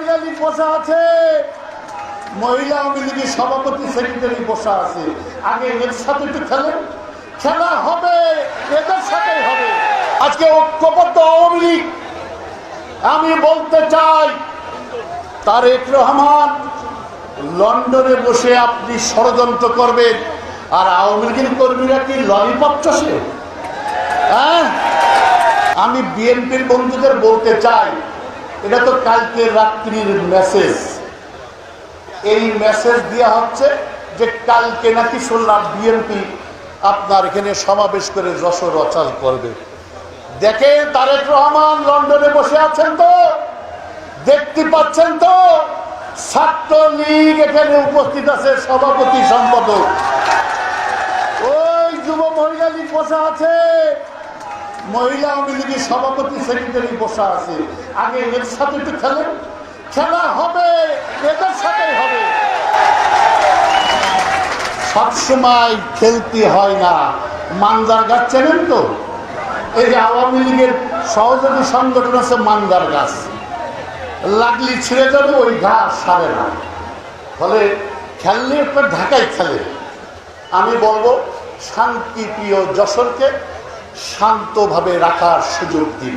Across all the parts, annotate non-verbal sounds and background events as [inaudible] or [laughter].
লীগ বসা আছে। মহিলা আওয়ামী লীগের সভাপতি সেক্রেটারি বসা আছে। আগে এর সাথে একটু খেলেন খেলা হবে, এদের সাথেই হবে। আজকে ঐক্যবদ্ধ আওয়ামী লীগ। আমি বলতে চাই, তারেক রহমান লন্ডনে বসে আপনি ষড়যন্ত্র করবেন, আর আওয়ামী লীগের কর্মীরা কি ললিপপ চষে? হ্যাঁ? আমি বিএনপির বন্ধুদের বলতে চাই এটা তো কালকে রাত্রির মেসেজ এই মেসেজ দেওয়া হচ্ছে যে কালকে নাকি শুনলাম বিএনপি আপনার এখানে সমাবেশ করে যশোর অচাল করবে। দেখেন তারেক রহমান লন্ডনে বসে আছেন তো? দেখতে পাচ্ছেন তো? ছাত্র লীগ এখানে উপস্থিত আছে, সভাপতি, সম্পাদক। ওই যুব মহিলা লীগ বসা আছে। মহিলা আওয়ামী লীগের সভাপতি সেক্রেটারি বসা আছে। আগে এর সাথে একটু খেলেন খেলা হবে, এদের সাথে হবে। সবসময় খেলতে হয় না। মান্দার গাছ চেনেন তো? এই যে আওয়ামী লীগের সহযোগী সংগঠন আছে মান্দার গাছ লাগলি ছিঁড়ে যাবে, ওই ঘাস সারে না। ফলে খেললে একটা ঢাকায় খেলে। আমি বলব, শান্তিপ্রিয় যশোরকে শান্তভাবে রাখার সুযোগ দিন।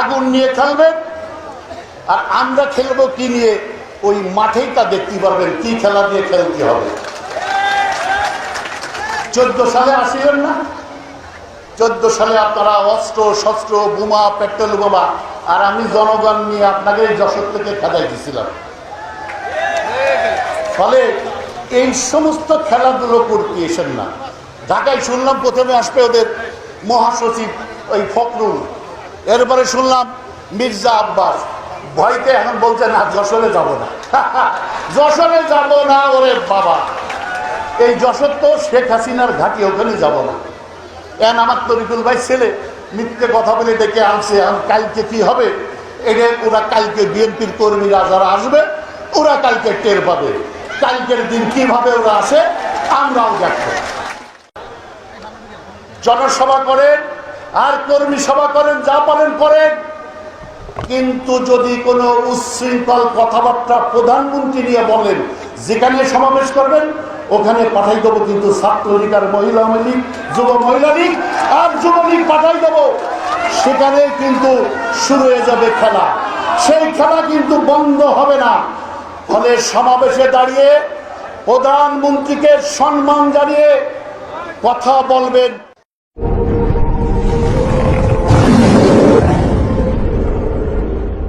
আগুন নিয়ে খেলবেন, আর আমরা খেলব কি নিয়ে? ওই মাঠেই তা দেখতে পারবেন, কি খেলা দিয়ে খেলতে হবে। চোদ্দ সালে আসিলেন না? চোদ্দ সালে আপনারা অস্ত্র, শস্ত্র, বোমা, পেট্রোল বোমা, আর আমি জনগণ নিয়ে আপনাকে যশোর থেকে খেদাই দিছিলাম। ফলে এই সমস্ত খেলাধুলো করতে এসেন না। ঢাকায় শুনলাম প্রথমে আসবে ওদের মহাসচিব ওই ফখরুল। এরপরে শুনলাম মির্জা আব্বাস। ভয়তে এখন বলছে, না, যশোরে যাব না। [laughs] যশোরে যাব না, ওরে বাবা। এই যশোর তো শেখ হাসিনার ঘাটি, ওখানে যাব না। এখন আমার তরিকুল ভাই ছেলে, মিথ্যে কথা বলে ডেকে আনছে, এখন কালকে কি হবে? এটা ওরা কালকে বিএনপির কর্মীরা যারা আসবে, ওরা কালকে টের পাবে। কালকের দিন কীভাবে ওরা আসে, আমরাও দেখব। জনসভা করেন, আর কর্মী সভা করেন, যা পারেন করেন। কিন্তু যদি কোনো উচ্ছৃঙ্খল কথাবার্তা প্রধানমন্ত্রী নিয়ে বলেন, যেখানে সমাবেশ করবেন, ওখানে পাঠাই দেবো কিন্তু ছাত্রলীগ আর মহিলা লীগ, যুব মহিলা লীগ, আর যুবলীগ পাঠাই দেবো। সেখানে কিন্তু শুরু হয়ে যাবে খেলা। সেই খেলা কিন্তু বন্ধ হবে না। ফলে সমাবেশে দাঁড়িয়ে প্রধানমন্ত্রীকে সম্মান জানিয়ে কথা বলবেন